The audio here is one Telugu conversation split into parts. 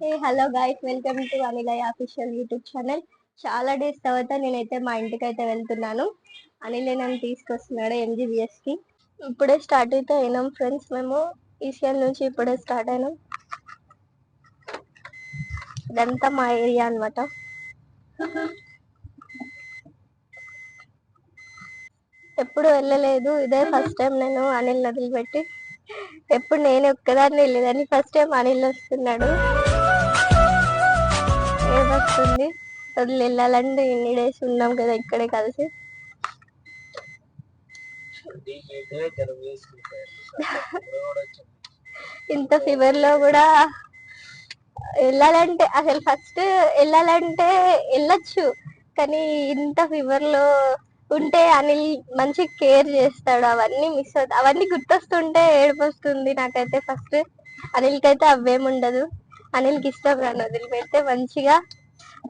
Hey hello guys welcome to Anilaya official YouTube channel చాలా డేస్ తర్వాత నేనైతే మా ఇంటికి అయితే వెళ్తున్నాను. అనిలే నన్ను తీసుకొస్తున్నాడు ఎంజీబీఎస్కి ఇప్పుడే స్టార్ట్ అయితే అయినాం ఫ్రెండ్స్ మేము. ఈసీఎల్ నుంచి ఇప్పుడే స్టార్ట్ అయినాం. ఇదంతా మా ఏరియా అన్నమాట. ఎప్పుడు వెళ్ళలేదు. ఇదే ఫస్ట్ టైం నేను అనిల్ వదిలిపెట్టి. ఎప్పుడు నేను ఒక్కదాన్ని వెళ్ళేదాన్ని ఫస్ట్ టైం అనిల్ వస్తున్నాడు. వస్తుంది వదిలి వెళ్ళాలంటే ఎన్ని డేస్ ఉన్నాం కదా ఇక్కడే కలిసి. ఇంత ఫీవర్లో కూడా వెళ్ళాలంటే అసలు ఫస్ట్ వెళ్ళాలంటే వెళ్ళొచ్చు. కానీ ఇంత ఫీవర్లో ఉంటే అనిల్ మంచి కేర్ చేస్తాడు. అవన్నీ మిస్ అవుతాయి అవన్నీ గుర్తొస్తుంటే ఏడుపు వస్తుంది నాకైతే. ఫస్ట్ అనిల్కి అయితే అవేం ఉండదు. అనిల్కి ఇష్టం నన్ను వదిలిపెడితే మంచిగా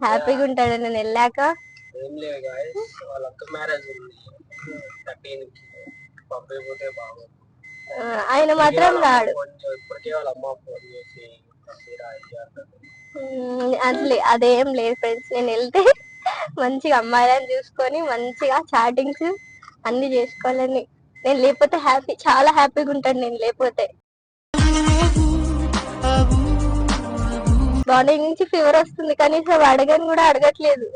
హ్యాపీగా ఉంటాడు నేను వెళ్ళాక. ఆయన మాత్రం రాడు. అసలే అదేం లేదు ఫ్రెండ్స్ నేను వెళ్తే మంచిగా అమ్మాయిలను చూసుకొని మంచిగా చాటింగ్స్ అన్ని చేసుకోవాలని. నేను లేకపోతే హ్యాపీ చాలా హ్యాపీగా ఉంటాను నేను లేకపోతే. మార్నింగ్ నుంచి ఫీవర్ వస్తుంది. కనీసం అడగని కూడా అడగట్లేదు.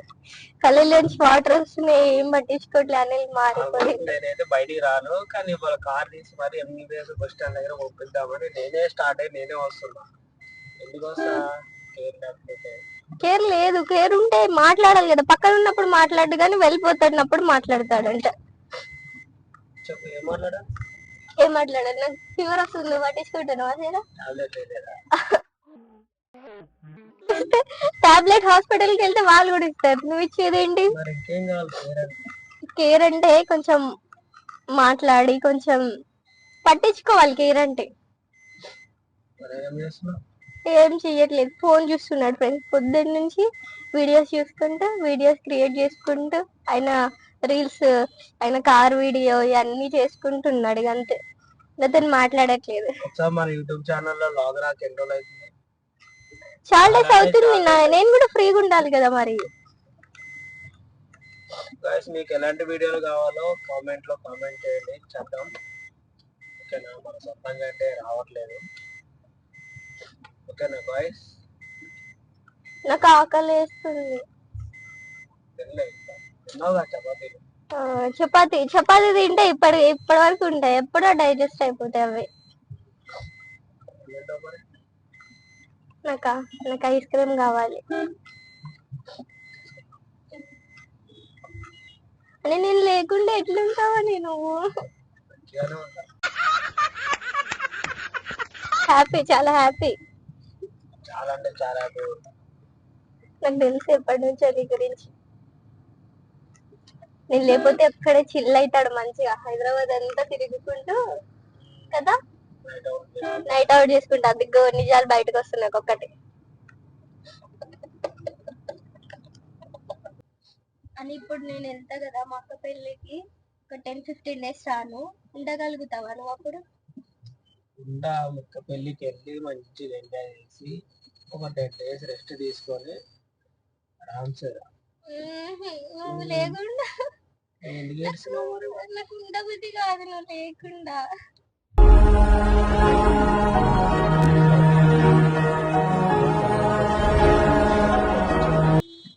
కళ్ళలోంచి వాటర్ వస్తున్నాయి. ఏం పట్టించుకోవట్లే అనేది మారిపోయి. నేనైతే బయటికి రాను. కానీ వాళ్ళ కార్ తీసి మరి ఎంబీబీఎస్ బస్ స్టాండ్ దగ్గర పంపిద్దామని నేనే స్టార్ట్ అయ్యి నేనే వస్తున్నా. ఎందుకు వస్తా కేర్ లేకపోతే. కేర్ లేదు. కేర్ ఉంటే మాట్లాడాలి కదా. పక్కన ఉన్నప్పుడు మాట్లాడు కానీ వెళ్ళిపోతాడినప్పుడు మాట్లాడతాడంట. చెప్పు ఏం మాట్లాడా ఏం మాట్లాడాలి నాకు ఫీవర్ వస్తుంది. పట్టించుకుంటాను అదేనా టాబ్లెట్ హాస్పిటల్కి వెళ్తే వాళ్ళు కూడా ఇస్తారు. నువ్వు ఇచ్చేదేంటి కేర్ అంటే? కొంచెం మాట్లాడి కొంచెం పట్టించుకోవాలి కేర్ అంటే. ఏం చెయ్యట్లేదు. ఫోన్ చూస్తున్నాడు ఫ్రెండ్స్. పొద్దున్న నుంచి వీడియోస్ చూసుకుంటూ వీడియోస్ క్రియేట్ చేసుకుంటూ ఆయన రీల్స్ ఆయన కార్ వీడియో ఇవన్నీ చేసుకుంటున్నాడు అంతే. నాతో మాట్లాడట్లేదు. యూట్యూబ్ ఛానల్లో లాగ్ చాలా డేస్ అవుతుంది నేను కూడా ఫ్రీగా ఉండాలి కదా మరి. గైస్ మీకు ఎలాంటి వీడియోలు కావాలో కామెంట్లో కామెంట్ చేయండి. చేద్దాం. ఓకేనా? మన సొంతంగా అంటే రావట్లేదు. ఓకేనా గాయస్ నాకు ఆకలి వేస్తుంది. చపాతి? చపాతి. తింటే ఇప్పటి ఇప్పటి వరకు ఉంటాయి. ఎప్పుడో డైజెస్ట్ అయిపోతాయి అవి ఏంటో మరి నాకు? నాకు ఐస్ క్రీమ్ కావాలి. అని నేను లేకుండా మంచిగానే ఉంటా హ్యాపీ చాలా హ్యాపీ. చాలా అంటే చాలా హ్యాపీ. ఉంటా నాకు తెలుసు ఎప్పటి నుంచో నీ గురించి. నేను లేకపోతే ఎక్కడే చిల్ అవుతాడు మంచిగా. హైదరాబాద్ అంతా తిరుగుకుంటూ కదా? నైట్ అవుట్ చేసుకుంటా. దిగ్గు నిజాలు బయటకు వస్తున్నాయి ఒక్కటి అని ఇప్పుడు నేను వెళ్తా కదా మా అక్క పెళ్ళికి ఒక టెన్ ఫిఫ్టీన్ డేస్ రాను. ఉండగలుగుతావా నువ్వు అప్పుడు? ఉండా ముక్క పెళ్ళికి వెళ్ళి మంచిగా ఎంజాయ్ చేసి ఒక టెన్ డేస్ రెస్ట్ తీసుకొని. మ్మ్హ్. నువ్వు లేకుండా. నాకు ఉండబుద్ధి కాదు నువ్వు లేకుండా.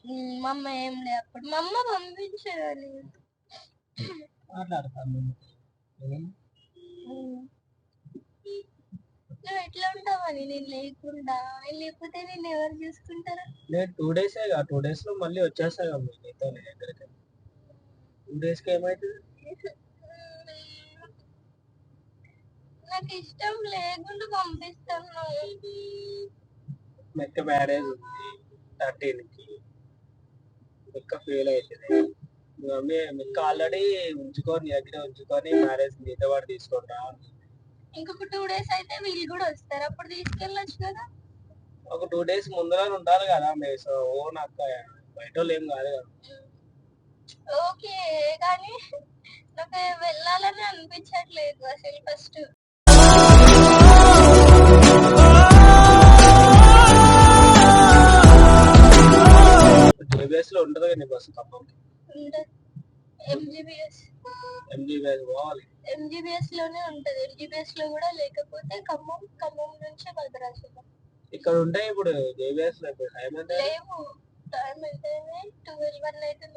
మ్మ్, మా అమ్మ ఏం లే అప్పుడు మా అమ్మ పంపించదని మాట్లాడతాను. నువ్వు ఎట్లా ఉంటావని నేను లేకుండా నేను లేకపోతే నేను ఎవరు చూసుకుంటారా? నేను టూ డేస్ టూ డేస్లో మళ్ళీ వచ్చేస్తా కదా మీ నీతో నీ దగ్గరికి. టూ డేస్కి ఏమైతుంది? నాకు ఇష్టం లేకుండా పంపిస్తాను మెక్క మ్యారేజ్ ఉంది. థర్టీన్కి మెక్క ఫెయిల్ అవుతుంది మమ్మీ మెక్క ఆల్రెడీ ఉంచుకొని నీ దగ్గర ఉంచుకొని మ్యారేజ్ నీతో పాటు తీసుకుంటా ఇంకొక టూ డేస్ అయితే వీళ్ళు కూడా వస్తారు. అప్పుడు తీసుకెళ్ళొచ్చు కదా. ఒక టూ డేస్ ముందర ఉండాలి కదా మీరు సో ఓ నాకు బయట వాళ్ళు ఏం కాదు కదా. ఓకే కానీ నాకు వెళ్ళాలని అనిపించట్లేదు అసలు ఫస్ట్. ఉంటుంది కదా నీ బస్సు ఖమ్మంకి ఎంజీబీఎస్ ఎంజీబీఎస్ పోవాలి. ఎంజీబీఎస్లోనే ఉంటది. ఎంజీబీఎస్లో కూడా లేకపోతే ఖమ్మం ఖమ్మం నుంచి భద్రాచలం. ఇక్కడ ఉంటాయి ఇప్పుడు జేబీఎస్లో ఇప్పుడు టైం ఎంత లేవు. టైం అయితే ట్వెల్వ్ వన్ అయితే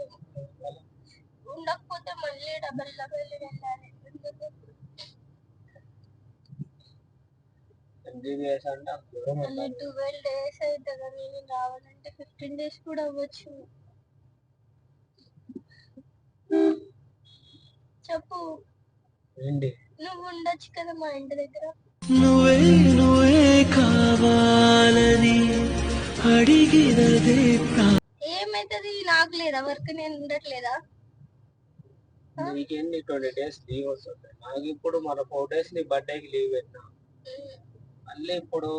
ఉండకపోతే మళ్ళీ డబల్ డబల్ వెళ్ళాలి. ఎంజీబీఎస్ అంటే అంత దూరం మళ్ళీ ట్వెల్వ్ డేస్ అవుతుంది నేను రావాలంటే ఫిఫ్టీన్ డేస్ కూడా అవ్వచ్చు. చెప్పు. ఏంటి? నువ్వు ఉండొచ్చు కదా మా ఇంటి దగ్గర. నువ్వే నువ్వే కావాలని అడిగినదే ఏమైతుంది? నాకు లేదా? వర్క్ నేను ఉండట్లేదా? నీకేంటి ట్వంటీ డేస్ లీవ్ వస్తుంది? నాకు ఇప్పుడు మన ఫోర్ డేస్ నీ బర్త్డేకి లీవ్ పెట్టినా. మళ్ళీ ఇప్పుడు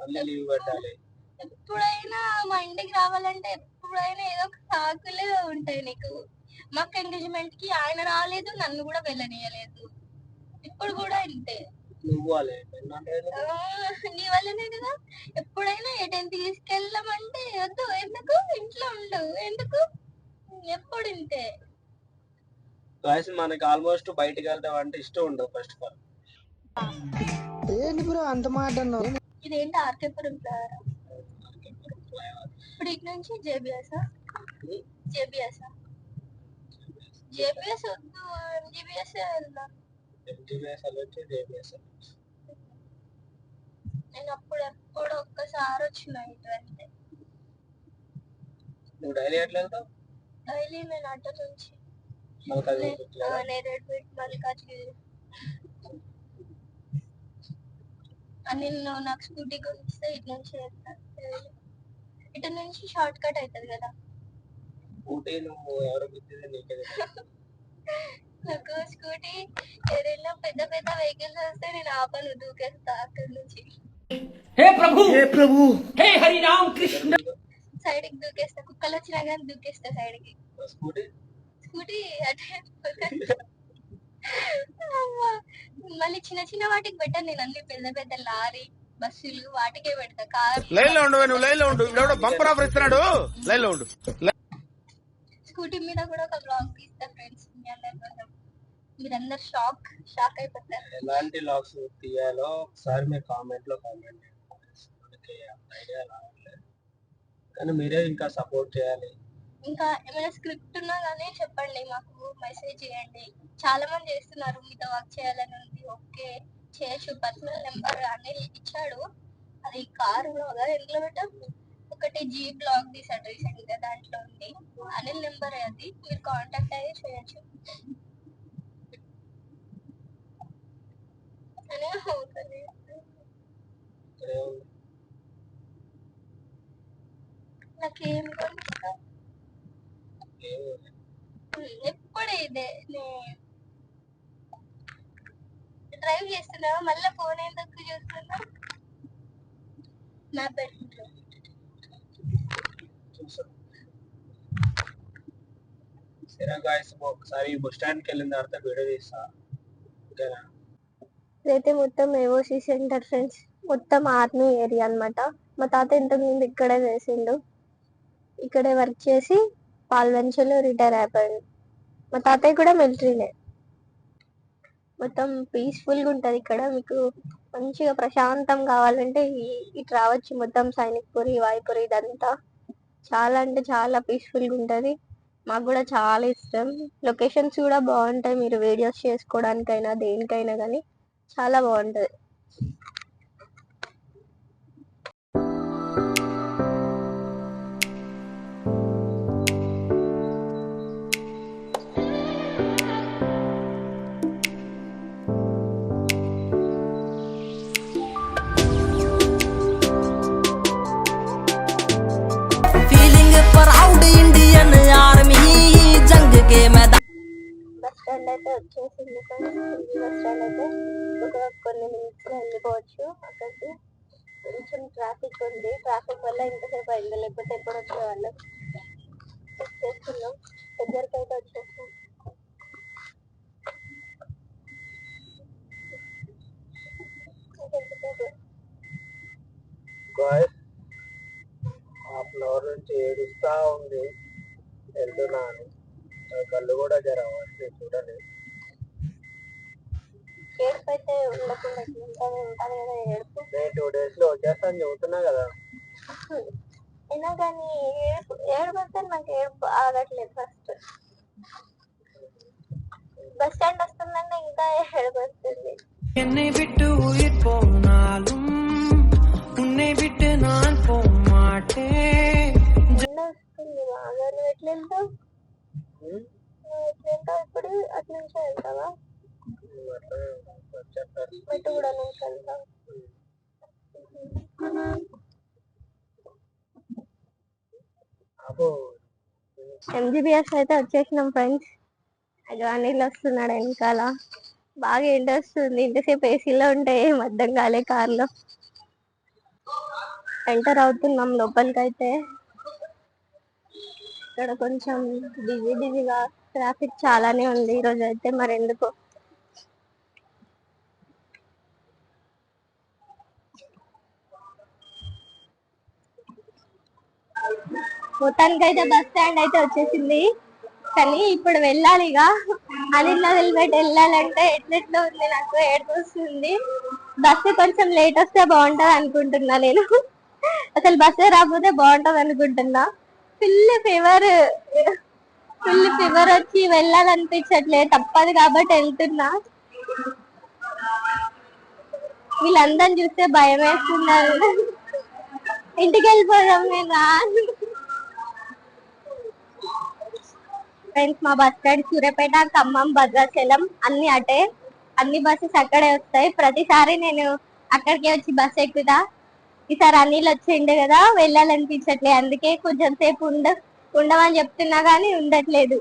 మళ్ళీ లీవ్ పెట్టాలి. ఎప్పుడైనా మా ఇంటికి రావాలంటే ఎప్పుడైనా ఏదో ఒక సాకులే ఉంటాయి నీకు. మాకు ఎంగేజ్మెంట్కి ఆయన రాలేదు నన్ను కూడా వెళ్ళనీయలేదు. ఇప్పుడు కూడా ఇంతే. నీ వల్లనే కదా. ఎప్పుడైనా ఎటైనా తీసుకెళ్ళమంటే వద్దు ఎందుకు? ఇంట్లో ఉండు ఎందుకు? ఎప్పుడు ఇంతే. గాయస్ మనకి ఆల్మోస్ట్ బయటికి వెళ్దాం అంటే ఇష్టం ఉండదు ఫస్ట్ ఆఫ్ ఆల్ ఇదేంటి ఆర్కేపురం ఇప్పుడు ఇటు నుంచి జేబిఎస్ జేబిఎస్ జేబిఎస్ వద్దు ఎంజీబీఎస్ వెళ్దాం ఎంజీబీఎస్ వెళ్ళొచ్చు జేబీఎస్ నేను అప్పుడు ఎప్పుడు ఒక్కసారి వచ్చిన ఇటు వెళ్తే నువ్వు డైలీ ఎట్లా వెళ్తావు డైలీ నేను అటు నుంచి మల్కాజ్గిరి నేరేడ్పేట్ మల్కాజ్గిరి అని నువ్వు నాకు స్కూటీ కొనిస్తే ఇటు నుంచి వెళ్తాను ఇటు నుంచి షార్ట్ కట్ అవుతుంది కదా స్కూటీ నువ్వు నీకే నాకు స్కూటీ ఏదైనా పెద్ద పెద్ద వెహికల్స్ వస్తే నేను ఆపలు దూకేస్తా అక్కడి నుంచి. హే ప్రభు! హే ప్రభు! హే హరి కృష్ణ! సైడ్కి దూకేస్తా కుక్కలు దూకేస్తా సైడ్కి స్కూటీ? స్కూటీ మళ్ళీ చిన్న చిన్న వాటికి పెట్టాను నేను అన్ని పెద్ద పెద్ద లారీ బస్సులు వాటికే పెడతా కార్. లైన్లో ఉండు నువ్వు లైన్లో ఉండు బంపర్ ఆఫర్ ఇస్తున్నాడు. లైన్లో ఉండు. స్కూటీ మీద కూడా ఒక బ్లాగ్ తీస్తా ఫ్రెండ్స్ మీ అందరి కోసం. మీరందరు షాక్ షాక్ అయిపోతారు. ఎలాంటి లాక్స్ తీయాలో ఒకసారి మీరు కామెంట్లో కామెంట్ ఐడియా రావట్లేదు. కానీ మీరే ఇంకా సపోర్ట్ చేయాలి. ఇంకా ఏమైనా స్క్రిప్ట్ ఉన్నా కానీ చెప్పండి మాకు మెసేజ్ చేయండి. చాలా మంది చేస్తున్నారు మీతో వర్క్ చేయాలని ఉంది. ఓకే చేయొచ్చు పర్సనల్ నెంబర్ అనిల్ ఇచ్చాడు. అది కార్ బ్లాగ్ ఎందులో పెట్టాం ఒకటి జీ బ్లాగ్ తీసాడు రీసెంట్గా దాంట్లో ఉంది. అనిల్ నెంబర్ అది? మీరు కాంటాక్ట్ అయ్యి చేయొచ్చు. అని అవుతుంది నాకేం ఎప్పుడు ఇదే? డ్రైవ్ చేస్తున్నావా? మళ్ళీ ఫోన్ ఎందుకు చూస్తున్నా నా బెడ్ చూసాం సరే ఒకసారి బస్ స్టాండ్కి వెళ్ళిన తర్వాత వీడియో తీస్తా. ఓకేనా అయితే మొత్తం ఏవోసి సెంటర్ ఫ్రెండ్స్ మొత్తం ఆర్మీ ఏరియా అన్నమాట. మా తాత ఇంతకుముందు ఇక్కడే వేసిండు. ఇక్కడే వర్క్ చేసి పాల్వంచలో రిటైర్ అయిపోయాడు. మా తాతయ్య కూడా మిలిటరీనే మొత్తం పీస్ఫుల్గా ఉంటుంది ఇక్కడ. మీకు మంచిగా ప్రశాంతం కావాలంటే ఇటు రావచ్చు మొత్తం సైనిక్పురి వాయుపురి ఇదంతా. చాలా అంటే చాలా పీస్ఫుల్గా ఉంటుంది. మాకు కూడా చాలా ఇష్టం. లొకేషన్స్ కూడా బాగుంటాయి. మీరు వీడియోస్ చేసుకోవడానికైనా దేనికైనా కానీ చాలా బాగుంటుంది. కూడా కొన్ని మినిట్స్ వెళ్ళిపోవచ్చు. అక్కడికి కొంచెం ట్రాఫిక్ ఉంది. ట్రాఫిక్ వల్ల ఇంతసేపు అయింది? లేకపోతే ఎప్పుడు వచ్చేవాళ్ళం చేస్తున్నాం. దగ్గరికి అయితే వచ్చేస్తాం. హాఫ్ అన్ ఆ ఫ్లోర్ నుంచి ఏడుస్తా ఉంది. వెళ్తున్నా అని. కళ్ళు కూడా జర చూడండి. ఏడుపు అయితే ఉండకుండా ఎట్లుంటది ఉంటది కదా ఏడుపు నేను టూ డేస్ లో వచ్చేస్తాను చెబుతున్నా కదా అయినా కానీ ఏడుపు ఏడుపు వస్తే నాకు ఏడుపు ఆగట్లేదు ఫస్ట్ బస్ స్టాండ్ వస్తుందంటే ఇంకా ఏడుపు వస్తుంది என்னை விட்டு உயிர் போனாலும் உன்னை விட்டு நான் போக மாட்டேன் ఎండ వస్తుంది బాగా నువ్వు ఎట్లా వెళ్తావు ఉమ్, నువ్వు ఎట్లా వెళ్తావు ఇప్పుడు అటు నుంచే వెళ్తావా ఇటు కూడా నుంచి ఎంజీబీఎస్ అయితే వచ్చేసినాం ఫ్రెండ్స్ అనిల్ వస్తున్నాడు వెనకాల. బాగా ఎండ వస్తుంది. ఇంతసేపు ఏసీలో ఉంటే ఏం అర్థం కాలే కార్లో. ఎంటర్ అవుతున్నాం లోపలికి అయితే ఇక్కడ కొంచెం బిజీ బిజీగా ట్రాఫిక్ చాలానే ఉంది. ఈరోజు అయితే మరి ఎందుకో మొత్తానికి అయితే బస్ స్టాండ్ అయితే వచ్చేసింది. కానీ ఇప్పుడు వెళ్ళాలి ఇక అనిల్ వదిలిపెట్టి వెళ్ళాలంటే ఎట్లెట్లో ఉంది నాకు ఏడుపు బస్సు కొంచెం లేట్ వస్తే బాగుంటది అనుకుంటున్నా నేను. అసలు బస్సే రాకపోతే బాగుంటది అనుకుంటున్నా. ఫుల్ ఫీవర్ ఫుల్ ఫీవర్ వచ్చి వెళ్ళాలనిపించట్లేదు తప్పదు కాబట్టి వెళ్తున్నా. వీళ్ళందరిని చూస్తే భయం వేస్తున్నారు ఇంటికి వెళ్ళిపోదాం నేను ఫ్రెండ్స్ మా బస్ స్టాండ్ సూర్యాపేట ఖమ్మం భద్రాచలం అన్ని అటే. అన్ని బస్సెస్ అక్కడే వస్తాయి. ప్రతిసారి నేను అక్కడికే వచ్చి బస్ ఎక్కుతా. ఈసారి అనిల్ వచ్చిండు కదా వెళ్ళాలనిపించట్లేదు అందుకే కొంచెం సేపు ఉండ ఉండమని చెప్తున్నా కానీ ఉండట్లేదు.